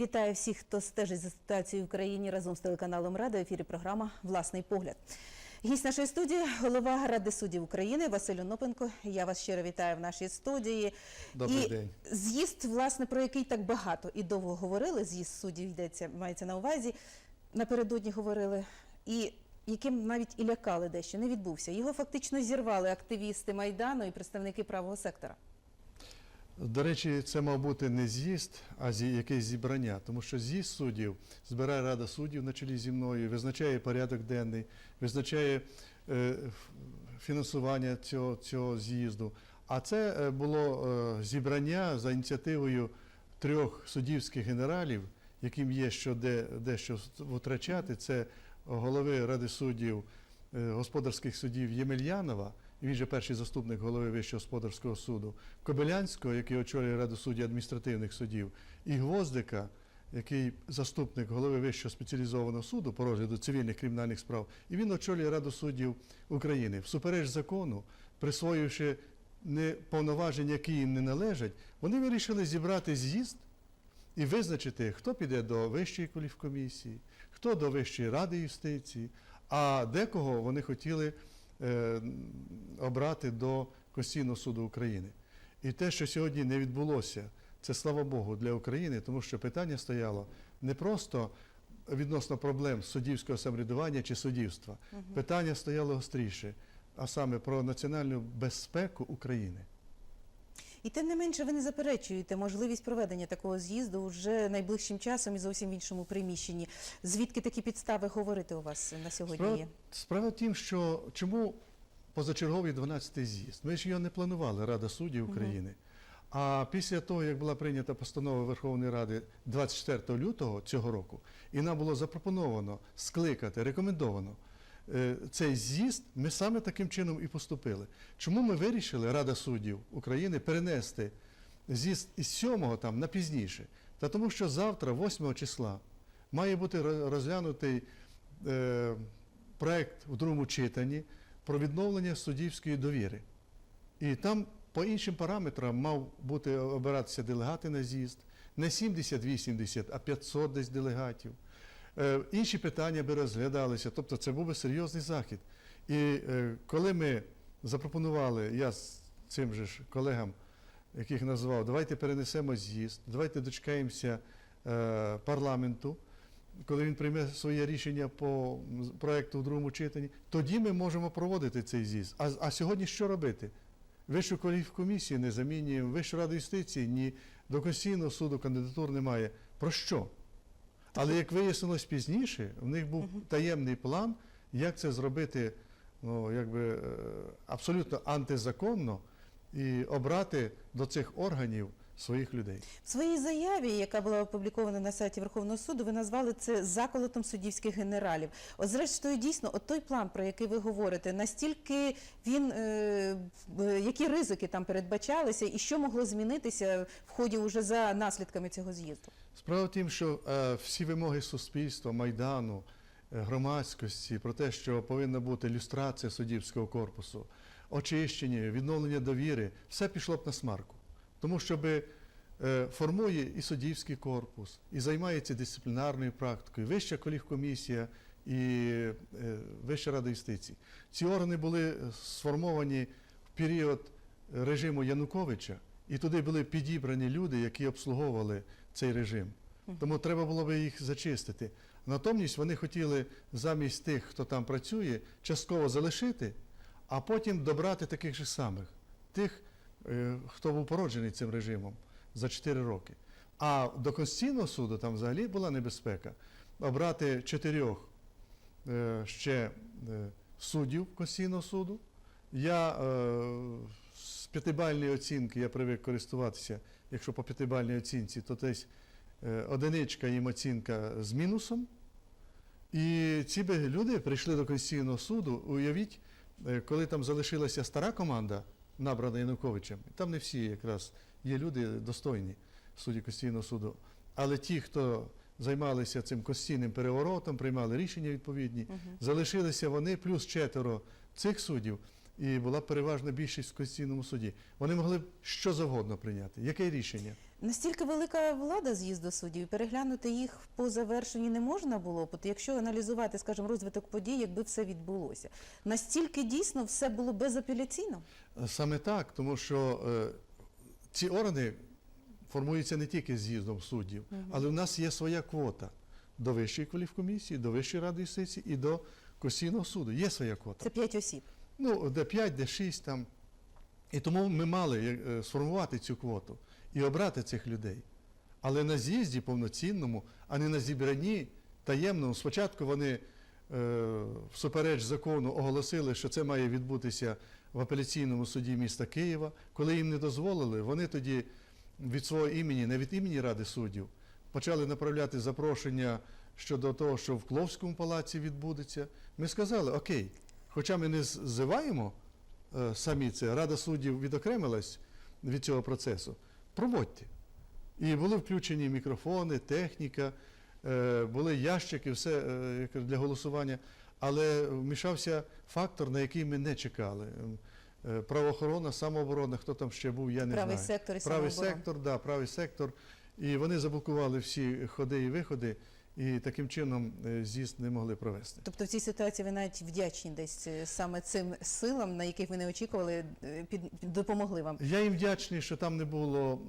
Вітаю всіх, хто стежить за ситуацією в країні разом з телеканалом Рада. В ефірі програма Власний погляд. Гість нашої студії, голова Ради суддів України Василь Онопенко. Я вас щиро вітаю в нашій студії. Добрий і день. З'їзд, власне, про який так багато і довго говорили. З'їзд суддів йдеться, мається на увазі. Напередодні говорили. І яким навіть і лякали дещо, не відбувся. Його фактично зірвали активісти Майдану і представники правого сектора. До речі, це мав бути не з'їзд, а якесь зібрання, тому що з'їзд суддів збирає Рада суддів на чолі зі мною, визначає порядок денний, визначає е, фінансування цього, цього з'їзду. А це е, було е, зібрання за ініціативою трьох суддівських генералів, яким є що де, дещо втрачати. Це голови Ради суддів господарських судів Ємельянова, він же перший заступник голови Вищого господарського суду, Кобилянського, який очолює Раду суддів адміністративних судів, і Гвоздика, який заступник голови Вищого спеціалізованого суду по розгляду цивільних кримінальних справ, і він очолює Раду суддів України. Всупереч закону, присвоївши не повноваження, які їм не належать, вони вирішили зібрати з'їзд і визначити, хто піде до Вищої кваліфкомісії, хто до Вищої ради юстиції, а декого вони хотіли обрати до Конституційного суду України. І те, що сьогодні не відбулося, це слава Богу для України, тому що питання стояло не просто відносно проблем суддівського самоврядування чи суддівства. Питання стояло гостріше, а саме про національну безпеку України. І тим не менше ви не заперечуєте можливість проведення такого з'їзду вже найближчим часом і зовсім в іншому приміщенні. Звідки такі підстави говорити у вас на сьогодні Справа, є? справа в тім, що чому позачерговий 12-й з'їзд? Ми ж його не планували, Рада суддів України. А після того, як була прийнята постанова Верховної Ради 24 лютого цього року, і нам було запропоновано скликати, рекомендовано цей з'їзд, ми саме таким чином і поступили. Чому ми вирішили, Рада суддів України, перенести з'їзд із 7 там на пізніше? Та тому що завтра, 8 числа, має бути ро- розглянутий е, проект в другому читанні про відновлення суддівської довіри. І там по іншим параметрам мав бути обиратися делегати на з'їзд, не 70-80, а 500 десь делегатів. Е, інші питання би розглядалися, тобто це був би серйозний захід. І е, коли ми запропонували, я з цим же ж колегам, яких назвав, давайте перенесемо з'їзд, давайте дочекаємося е, парламенту, коли він прийме своє рішення по м, проекту в другому читанні, тоді ми можемо проводити цей з'їзд. А, а сьогодні що робити? Вищу кваліфкомісію не замінюємо, Вищу раду юстиції, ні до Конституційного суду кандидатур немає. Про що? Але як вияснилось пізніше, в них був таємний план, як це зробити ну, якби, е, абсолютно антизаконно і обрати до цих органів своїх людей. В своїй заяві, яка була опублікована на сайті Верховного суду, ви назвали це заколотом суддівських генералів. От зрештою, дійсно, от той план, про який ви говорите, настільки він, е, е, які ризики там передбачалися, і що могло змінитися в ході уже за наслідками цього з'їзду? Справа в тім, що е, всі вимоги суспільства, майдану, е, громадськості про те, що повинна бути люстрація суддівського корпусу, очищення, відновлення довіри, все пішло б на смарку. Тому що е, формує і суддівський корпус, і займається дисциплінарною практикою, Вища кваліфкомісія і е, Вища рада юстиції. Ці органи були е, сформовані в період режиму Януковича, і туди були підібрані люди, які обслуговували цей режим. Тому треба було би їх зачистити. Натомість вони хотіли замість тих, хто там працює, частково залишити, а потім добрати таких же самих, тих, хто був породжений цим режимом за 4 роки. А до Конституційного суду там взагалі була небезпека обрати чотирьох е, ще е, суддів Конституційного суду. Я е, з п'ятибальної оцінки я привик користуватися, якщо по п'ятибальній оцінці, то десь е, одиничка їм оцінка з мінусом. І ці люди прийшли до Конституційного суду, уявіть, е, коли там залишилася стара команда, набрана Януковичем, там не всі якраз є люди достойні судді Конституційного суду, але ті, хто займалися цим конституційним переворотом, приймали рішення відповідні, залишилися вони плюс четверо цих суддів, і була переважна більшість в Конституційному суді. Вони могли б що завгодно прийняти. Яке рішення? Настільки велика влада з'їзду суддів, переглянути їх по завершенні не можна було. Якщо аналізувати, скажімо, розвиток подій, якби все відбулося, настільки дійсно все було безапеляційно. Саме так, тому що е, ці органи формуються не тільки з'їздом суддів, але в нас є своя квота до Вищої кваліфкомісії, до Вищої ради юстиції і до Конституційного суду. Є своя квота. Це п'ять осіб. Ну, де 5, де 6 там. І тому ми мали е, сформувати цю квоту і обрати цих людей. Але на з'їзді повноцінному, а не на зібранні таємному. Спочатку вони е, всупереч закону оголосили, що це має відбутися в апеляційному суді міста Києва. Коли їм не дозволили, вони тоді від свого імені, не від імені Ради суддів, почали направляти запрошення щодо того, що в Кловському палаці відбудеться. Ми сказали, окей, хоча ми не ззиваємо е, самі це, Рада суддів відокремилась від цього процесу, проводьте. І були включені мікрофони, техніка, е, були ящики, все е, для голосування. Але вмішався фактор, на який ми не чекали. Е, Правоохорона, самооборона, хто там ще був, я не Правий знаю. сектор і Правий сектор, да, правий сектор. І вони заблокували всі ходи і виходи, і таким чином е, з'їзд не могли провести. Тобто в цій ситуації ви навіть вдячні десь е, саме цим силам, на яких ви не очікували, е, під, допомогли вам. Я їм вдячний, що там не було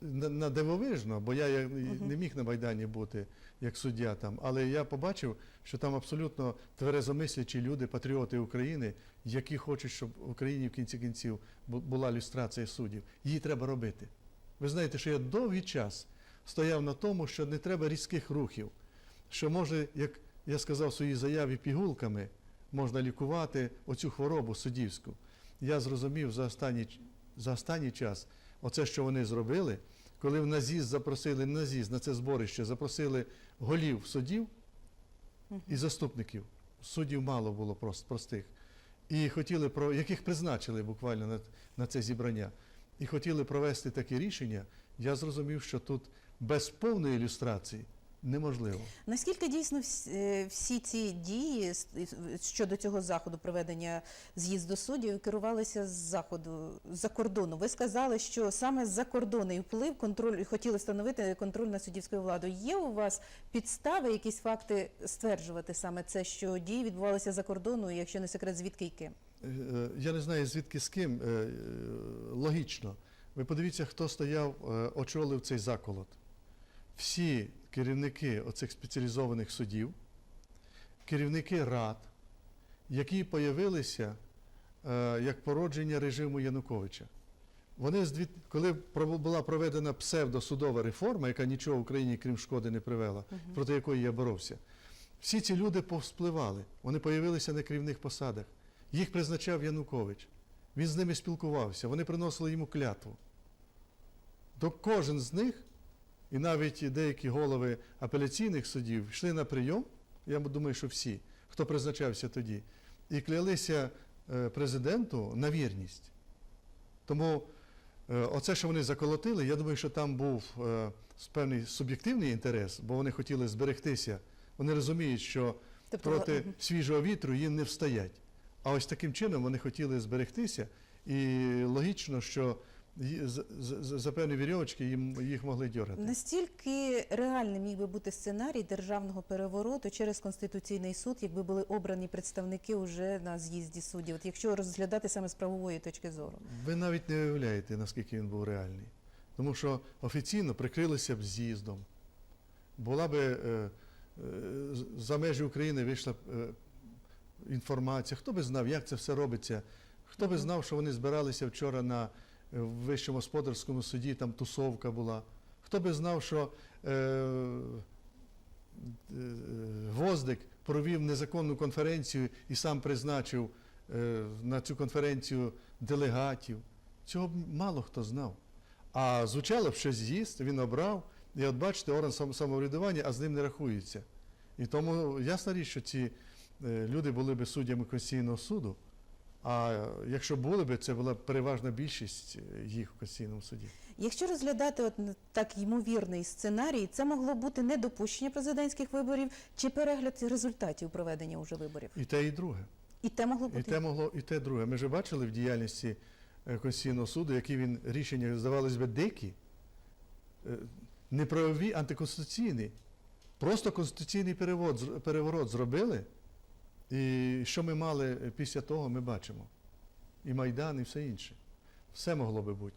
на, на дивовижно, бо я я не міг на Майдані бути як суддя там. Але я побачив, що там абсолютно тверезомислячі люди, патріоти України, які хочуть, щоб в Україні в кінці кінців була люстрація суддів. Її треба робити. Ви знаєте, що я довгий час стояв на тому, що не треба різких рухів, що може, як я сказав в своїй заяві, пігулками можна лікувати оцю хворобу суддівську. Я зрозумів за останній, за останній час, оце, що вони зробили, коли в НАЗІЗ запросили НАЗІЗ, на це зборище, запросили голів суддів і заступників. Суддів мало було просто простих. І хотіли про яких призначили буквально на, на це зібрання. І хотіли провести таке рішення, я зрозумів, що тут без повної ілюстрації неможливо. Наскільки дійсно е, всі ці дії щодо цього заходу проведення з'їзду суддів керувалися з заходу з-за кордону? Ви сказали, що саме з-за кордону і вплив контроль хотіли встановити контроль над суддівською владою. Є у вас підстави, якісь факти стверджувати саме це, що дії відбувалися за кордону, якщо не секрет, звідки і ким? Е, е, Я не знаю, звідки з ким. Логічно. Ви подивіться, хто стояв, очолив цей заколот. Всі керівники оцих спеціалізованих судів, керівники рад, які появилися е, як породження режиму Януковича. Вони, коли була проведена псевдосудова реформа, яка нічого в Україні, крім шкоди, не привела, проти якої я боровся, всі ці люди повспливали. Вони появилися на керівних посадах. Їх призначав Янукович. Він з ними спілкувався, вони приносили йому клятву. До кожен з них, і навіть деякі голови апеляційних судів йшли на прийом, я думаю, що всі, хто призначався тоді, і клялися е, президенту на вірність. Тому е, оце, що вони заколотили, я думаю, що там був е, певний суб'єктивний інтерес, бо вони хотіли зберегтися. Вони розуміють, що Тобто, проти свіжого вітру їм не встоять. А ось таким чином вони хотіли зберегтися, і логічно, що за певні вірьовочки їм їх могли дьоргати. Настільки реальним міг би бути сценарій державного перевороту через конституційний суд, якби були обрані представники уже на з'їзді суддів, от якщо розглядати саме з правової точки зору. Ви навіть не уявляєте, наскільки він був реальний. Тому що офіційно прикрилися б з'їздом. Була би е, е, за межі України вийшла б е, інформація. Хто би знав, як це все робиться? Хто би знав, що вони збиралися вчора на е, Вищому господарському суді, там тусовка була. Хто би знав, що е, е, Гвоздик провів незаконну конференцію і сам призначив е, на цю конференцію делегатів. Цього б мало хто знав. А звучало б щось з'їзд, він обрав, і от бачите, орган самоврядування, а з ним не рахується. І тому ясна річ, що ці е, люди були б суддями Конституційного суду, а якщо були б, це була б переважна більшість е, їх в Конституційному суді. Якщо розглядати от так ймовірний сценарій, це могло бути недопущення президентських виборів чи перегляд результатів проведення уже виборів. І те, і друге. І те могло І те могло, і те друге. Ми вже бачили в діяльності е, Конституційного суду, які він рішення, здавалось би, дикі, е, неправові, антиконституційні. Просто конституційний перевод, переворот зробили. І що ми мали після того, ми бачимо. І Майдан, і все інше. Все могло би бути.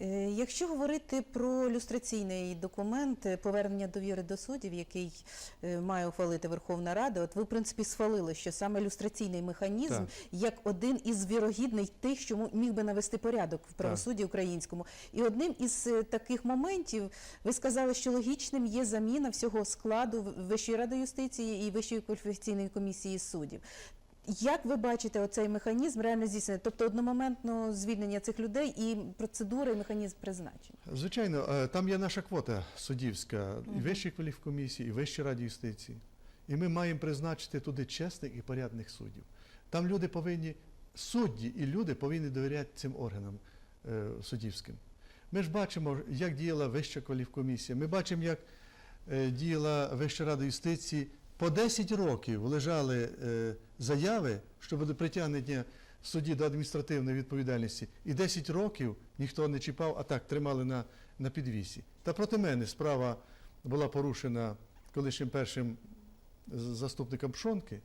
Е, Якщо говорити про люстраційний документ е, повернення довіри до суддів, який е, має ухвалити Верховна Рада, от ви в принципі схвалили, що саме люстраційний механізм Так. як один із вірогідних тих, що міг би навести порядок в правосудді українському. І одним із таких моментів ви сказали, що логічним є заміна всього складу Вищої ради юстиції і Вищої кваліфікаційної комісії суддів. Як ви бачите оцей механізм реально здійснення? Тобто одномоментно звільнення цих людей і процедура і механізм призначення? Звичайно, е, там є наша квота суддівська, і Вищій кваліфкомісії, і Вищій раді юстиції. І ми маємо призначити туди чесних і порядних суддів. Там люди повинні, судді і люди повинні довіряти цим органам е, суддівським. Ми ж бачимо, як діяла Вища кваліфкомісія, ми бачимо, як е, діяла Вища рада юстиції. По 10 років лежали е, заяви щодо притягнення судді до адміністративної відповідальності. І 10 років ніхто не чіпав, а так тримали на, на підвісі. Та проти мене справа була порушена колишнім першим заступником Пшонки,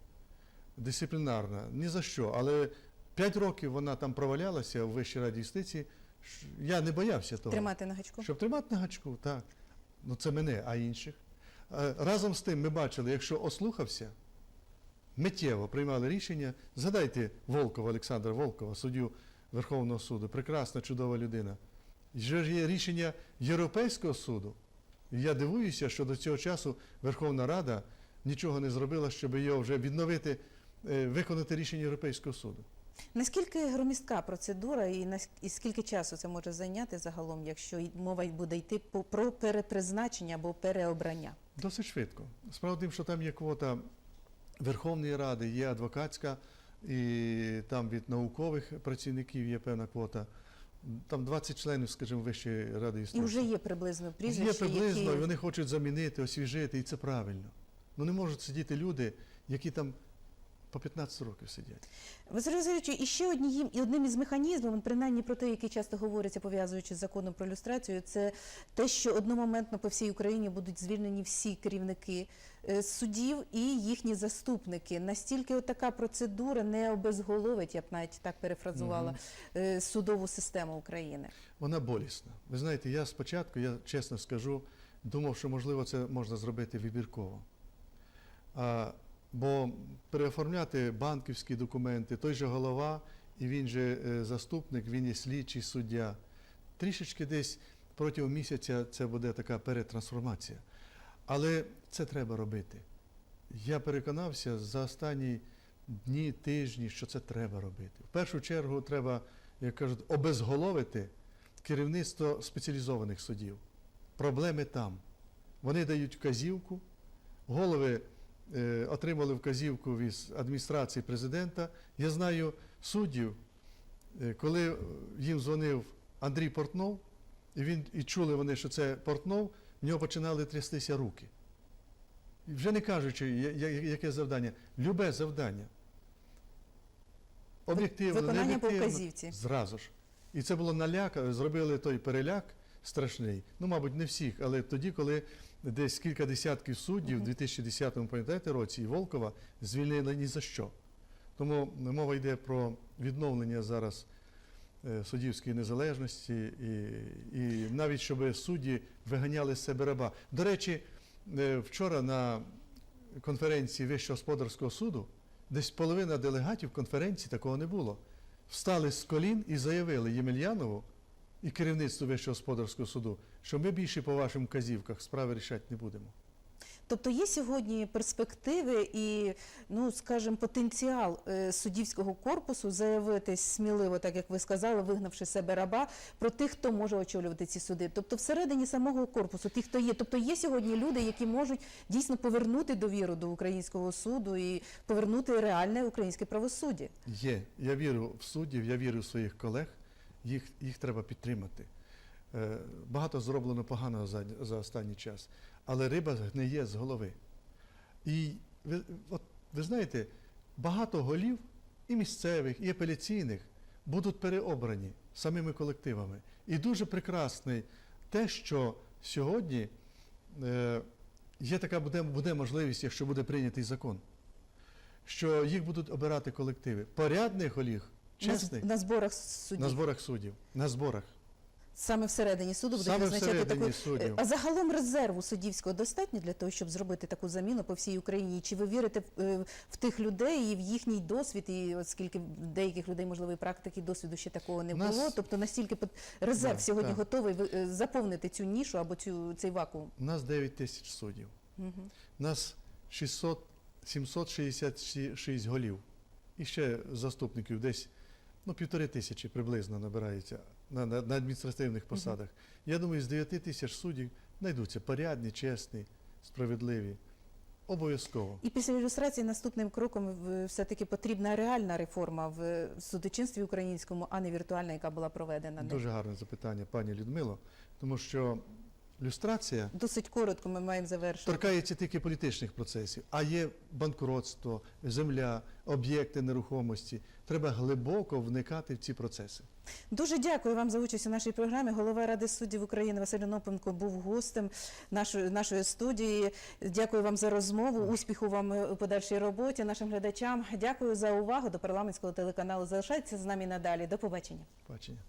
дисциплінарна, ні за що. Але 5 років вона там провалялася у Вищій раді юстиції. Я не боявся того. Тримати на гачку? Щоб тримати на гачку, так. Ну це мене, а інших. Разом з тим ми бачили, якщо ослухався, миттєво приймали рішення. Згадайте Волкова, Олександра Волкова, суддю Верховного суду, прекрасна, чудова людина. Вже ж є рішення Європейського суду. Я дивуюся, що до цього часу Верховна Рада нічого не зробила, щоб його вже відновити, е, виконати рішення Європейського суду. Наскільки громістка процедура і, нас- і скільки часу це може зайняти загалом, якщо мова буде йти про перепризначення або переобрання? Досить швидко. Справа тим, що там є квота Верховної Ради, є адвокатська, і там від наукових працівників є певна квота. Там 20 членів, скажімо, Вищої ради І вже є приблизно прізвища, Є приблизно, які... і вони хочуть замінити, освіжити, і це правильно. Ну не можуть сидіти люди, які там по 15 років сидять. Василь Васильович, і ще однією і одним із механізмів, принаймні про те, який часто говориться, пов'язуючи з законом про люстрацію, це те, що одномоментно по всій Україні будуть звільнені всі керівники е, судів і їхні заступники. Настільки от така процедура не обезголовить, я б навіть так перефразувала, е, судову систему України. Вона болісна. Ви знаєте, я спочатку, я чесно скажу, думав, що можливо це можна зробити вибірково. А, бо переоформляти банківські документи, той же голова, і він же е, заступник, він є слідчий суддя. Трішечки десь протягом місяця це буде така перетрансформація. Але це треба робити. Я переконався за останні дні, тижні, що це треба робити. В першу чергу треба, як кажуть, обезголовити керівництво спеціалізованих судів. Проблеми там. Вони дають вказівку, голови отримали вказівку від адміністрації президента. Я знаю суддів, е, коли їм дзвонив Андрій Портнов, і, він, і чули вони, що це Портнов, в нього починали трястися руки. І вже не кажучи, яке завдання, любе завдання. Об'єктивно, Виконання по вказівці. Зразу ж. І це було наляка, зробили той переляк страшний. Ну, мабуть, не всіх, але тоді, коли десь кілька десятків суддів у 2010-му, пам'ятаєте, році і Волкова звільнили ні за що. Тому мова йде про відновлення зараз е, суддівської незалежності і, і навіть щоб судді виганяли з себе раба. До речі, е, вчора на конференції Вищого господарського суду десь половина делегатів конференції такого не було. Встали з колін і заявили Ємельянову і керівництву Вищого господарського суду, що ми більше по вашим вказівках справи рішати не будемо. Тобто є сьогодні перспективи і, ну скажімо, потенціал е, суддівського корпусу заявити сміливо, так як ви сказали, вигнавши себе раба, про тих, хто може очолювати ці суди. Тобто, всередині самого корпусу, тих, хто є. Тобто є сьогодні люди, які можуть дійсно повернути довіру до українського суду і повернути реальне українське правосуддя. Є. Я вірю в суддів, я вірю в своїх колег, їх, їх треба підтримати. Е, Багато зроблено поганого за, за останній час, але риба гниє з голови. І ви, от, ви знаєте, багато голів і місцевих, і апеляційних будуть переобрані самими колективами. І дуже прекрасне те, що сьогодні е, є така буде, буде можливість, якщо буде прийнятий закон, що їх будуть обирати колективи. Порядних голів, На, чесних, з- на зборах суддів. на зборах суддів. На зборах. Саме всередині суду буде Саме визначати таку. суддів. А загалом резерву суддівського достатньо для того, щоб зробити таку заміну по всій Україні? Чи ви вірите в, е, в тих людей і в їхній досвід? І оскільки деяких людей можливо і практики досвіду ще такого не нас- було, тобто настільки резерв Да, сьогодні так. готовий ви- е, заповнити цю нішу або цю цей вакуум? У нас 9 тисяч суддів. Мгм. У нас 600, 766 голів. І ще заступників десь ну, півтори тисячі приблизно набирається на, на, на адміністративних посадах. Я думаю, з 9 тисяч суддів знайдуться порядні, чесні, справедливі. Обов'язково. І після ілюстрації наступним кроком все-таки потрібна реальна реформа в судочинстві українському, а не віртуальна, яка була проведена. Дуже гарне запитання, пані Людмило, тому що люстрація Досить коротко ми маємо завершити. торкається тільки політичних процесів, а є банкротство, земля, об'єкти нерухомості. Треба глибоко вникати в ці процеси. Дуже дякую вам за участь у нашій програмі. Голова Ради суддів України Василь Онопенко був гостем нашої, нашої студії. Дякую вам за розмову. Успіху вам у подальшій роботі. Нашим глядачам дякую за увагу до парламентського телеканалу. Залишайтеся з нами надалі. До побачення. Бачення.